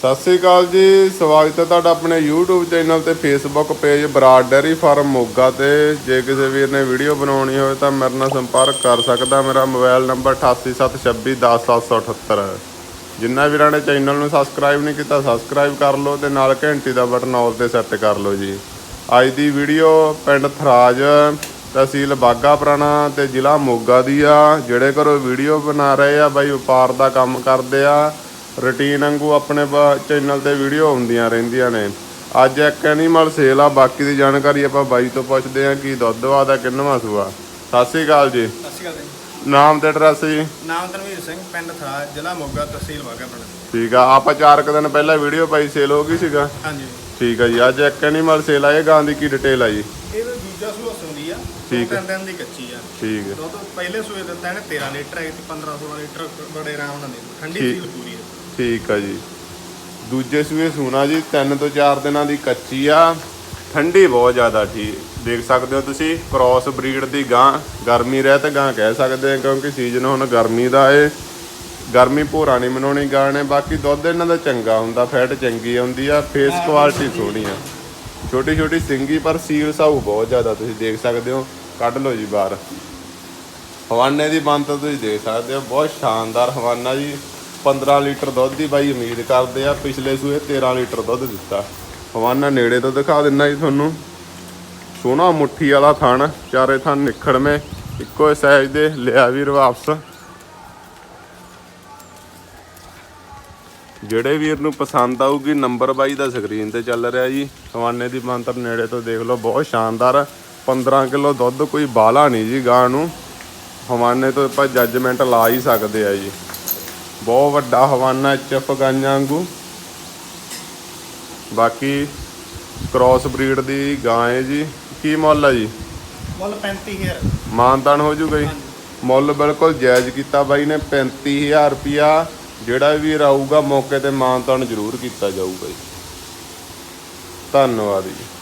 ਸਤਿ ਸ੍ਰੀ ਅਕਾਲ ਜੀ, ਸਵਾਗਤ ਹੈ ਤੁਹਾਡਾ ਆਪਣੇ YouTube ਚੈਨਲ ਤੇ Facebook page Brar dairy farm Moga ਤੇ। ਜੇ ਕਿਸੇ ਵੀਰ ਨੇ ਵੀਡੀਓ ਬਣਾਉਣੀ ਹੋਵੇ ਤਾਂ ਮੇਰੇ ਨਾਲ ਸੰਪਰਕ ਕਰ ਸਕਦਾ ਮੇਰਾ ਮੋਬਾਈਲ ਨੰਬਰ 8876210778 ਜਿੰਨਾ ਵੀਰਾਂ ਨੇ ਚੈਨਲ ਨੂੰ ਸਬਸਕ੍ਰਾਈਬ ਨਹੀਂ ਕੀਤਾ ਸਬਸਕ੍ਰਾਈਬ ਕਰ ਲਓ ਤੇ ਨਾਲ ਘੰਟੀ ਦਾ ਬਟਨ ਆਲ ਤੇ ਸੈੱਟ ਕਰ ਲਓ ਜੀ। ਅੱਜ ਦੀ ਵੀਡੀਓ ਪਿੰਡ ਥਰਾਜ ਤਹਿਸੀਲ ਬਾਗਾ ਪੁਰਾਣਾ ਤੇ ਜ਼ਿਲ੍ਹਾ ਮੋਗਾ ਦੀ ਆ। ਜਿਹੜੇ ਘਰੋਂ ਵੀਡੀਓ ਬਣਾ ਰਹੇ ਆ, ਬਾਈ ਵਪਾਰ ਦਾ ਕੰਮ ਕਰਦੇ ਆ। ਰੁਟੀਨ ਵਾਂਗੂ ਆਪਣੇ ਚੈਨਲ ਤੇ ਵੀਡੀਓ ਆਉਂਦੀਆਂ ਰਹਿੰਦੀਆਂ ਨੇ। ਅੱਜ ਇੱਕ ਐਨੀਮਲ ਸੇਲ ਆ ਬਾਕੀ ਦੀ ਜਾਣਕਾਰੀ ਆਪਾਂ ਬਾਈ ਤੋਂ ਪੁੱਛਦੇ ਆ ਕੀ ਦੁੱਧ ਵਾ ਦਾ ਕਿੰਨਵਾਂ ਸੂਆ। ਸਤਿ ਸ੍ਰੀ ਅਕਾਲ ਜੀ। ਸਤਿ ਸ਼੍ਰੀ ਅਕਾਲ ਜੀ। ਨਾਮ ਤੇ ਐਡਰੈਸ ਜੀ? ਨਾਮ ਤਨਵੀਰ ਸਿੰਘ ਪਿੰਡ ਥਰਾ ਜ਼ਿਲ੍ਹਾ ਮੋਗਾ ਤਹਿਸੀਲ ਵਾਘਾਪੁਰ ਠੀਕ ਆ ਆਪਾਂ ਚਾਰ ਕੁ ਦਿਨ ਪਹਿਲਾਂ ਵੀਡੀਓ ਪਾਈ ਸੇਲ ਹੋ ਗਈ ਸੀਗਾ। ਹਾਂਜੀ। ਠੀਕ ਆ ਜੀ ਅੱਜ ਇੱਕ ਐਨੀਮਲ ਸੇਲ ਆ ਇਹ ਗਾਂ ਦੀ ਕੀ ਡਿਟੇਲ ਆ ਜੀ? ਇਹ ਤਾਂ ਦੂਜਾ ਸੂਆ ਸੁੰਦੀ ਆ ਠੀਕ। ਤਿੰਨ ਦਿਨ ਦੀ ਕੱਚੀ ਆ। ਠੀਕ ਹੈ ਦੁੱਧ ਪਹਿਲੇ ਸੂਏ ਦਿੱਤਾ ਇਹਨੇ 13 ਲੀਟਰ ਹੈ ਤੇ 15 16 ਲੀਟਰ ਬੜੇ ਆਰਾਮ ਨਾਲ ਦੇ ਠੰਡੀ। ਸੀਲ ਪੂਰੀ ਠੀਕ ਆ ਜੀ। ਦੂਜੇ ਸੂਏ ਸੂਣਾ ਜੀ, ਤਿੰਨ ਤੋਂ ਚਾਰ ਦਿਨਾਂ ਦੀ ਕੱਚੀ ਆ। ਠੰਡੀ ਬਹੁਤ ਜ਼ਿਆਦਾ ਠੀਕ ਦੇਖ ਸਕਦੇ ਹੋ ਤੁਸੀਂ ਕ੍ਰਾਸ ਬਰੀਡ ਦੀ ਗਾਂ, ਗਰਮੀ ਰਹਿ ਤਾਂ ਗਾਂ ਕਹਿ ਸਕਦੇ ਆ, ਕਿਉਂਕਿ ਸੀਜ਼ਨ ਹੁਣ ਗਰਮੀ ਦਾ ਏ। ਗਰਮੀ ਭੋਰਾ ਨਹੀਂ ਮਨਾਉਣੀ ਗਾਂ ਨੇ, ਬਾਕੀ ਦੁੱਧ ਇਹਨਾਂ ਦਾ ਚੰਗਾ ਹੁੰਦਾ ਫੈਟ ਚੰਗੀ ਆਉਂਦੀ ਆ ਫੇਸ ਕੁਆਲਿਟੀ ਸੋਹਣੀ ਆ। ਛੋਟੀ ਛੋਟੀ ਸਿੰਗੀ, ਪਰ ਸੀਲ ਸਾਊ ਬਹੁਤ ਜ਼ਿਆਦਾ ਤੁਸੀਂ ਦੇਖ ਸਕਦੇ ਹੋ। ਕੱਢ ਲਓ ਜੀ ਬਾਹਰ। ਹਵਾਨੇ ਦੀ ਬੰਦ ਤੁਸੀਂ ਦੇਖ ਸਕਦੇ ਹੋ, ਬਹੁਤ ਸ਼ਾਨਦਾਰ ਹਵਾਨਾ ਜੀ। 15 ਲੀਟਰ ਦੁੱਧ ਦੀ ਬਾਈ, ਉਮੀਦ ਕਰਦੇ ਆ ਪਿਛਲੇ ਸੂਏ 13 ਲੀਟਰ ਦੁੱਧ ਦਿੱਤਾ। ਹਵਾਨਾ ਨੇੜੇ ਤੋਂ ਦਿਖਾ ਦਿੰਦਾ ਜੀ ਤੁਹਾਨੂੰ। ਸੋਹਣਾ ਮੁੱਠੀ ਵਾਲਾ ਥਣ, ਚਾਰੇ ਥਣ ਨਿਖੜਵੇਂ ਇੱਕੋ ਸਾਈਜ਼ ਦੇ, ਲਿਆ ਵੀਰ ਵਾਪਸ। ਜਿਹੜੇ ਵੀਰ ਨੂੰ ਪਸੰਦ ਆਊਗੀ, ਨੰਬਰ ਬਾਈ ਦਾ ਸਕਰੀਨ ਤੇ ਚੱਲ ਰਿਹਾ ਜੀ। ਹਵਾਨੇ ਦੀ ਮੰਤਰ ਨੇੜੇ ਤੋਂ ਦੇਖ ਲਓ, ਬਹੁਤ ਸ਼ਾਨਦਾਰ। 15 ਕਿਲੋ ਦੁੱਧ ਕੋਈ ਬਾਲਾ ਨਹੀਂ ਜੀ ਗਾਂ ਨੂੰ। ਹਵਾਨੇ ਤੋਂ ਆਪਾਂ ਜੱਜਮੈਂਟ ਲਾ ਹੀ ਸਕਦੇ ਆ ਜੀ। ਬਹੁਤ ਵੱਡਾ ਹਵਾਨਾ ਚਪ ਗਾਂਆਂ ਵਾਂਗੂ। ਬਾਕੀ ਕ੍ਰਾਸ ਬਰੀਡ ਦੀ ਗਾਂ ਹੈ ਜੀ। ਕੀ ਮੁੱਲ ਹੈ ਜੀ? ਮੁੱਲ 35000 ਮਾਨਤਾਨ ਹੋ ਜੂਗਾ ਜੀ। ਮੁੱਲ ਬਿਲਕੁਲ ਜਾਇਜ਼ ਕੀਤਾ ਬਾਈ ਨੇ 35000 ਰੁਪਿਆ ਜਿਹੜਾ ਵੀ ਆਊਗਾ ਮੌਕੇ ਤੇ ਮਾਨਤਾਨ ਜ਼ਰੂਰ ਕੀਤਾ ਜਾਊਗਾ ਜੀ। ਧੰਨਵਾਦ ਜੀ।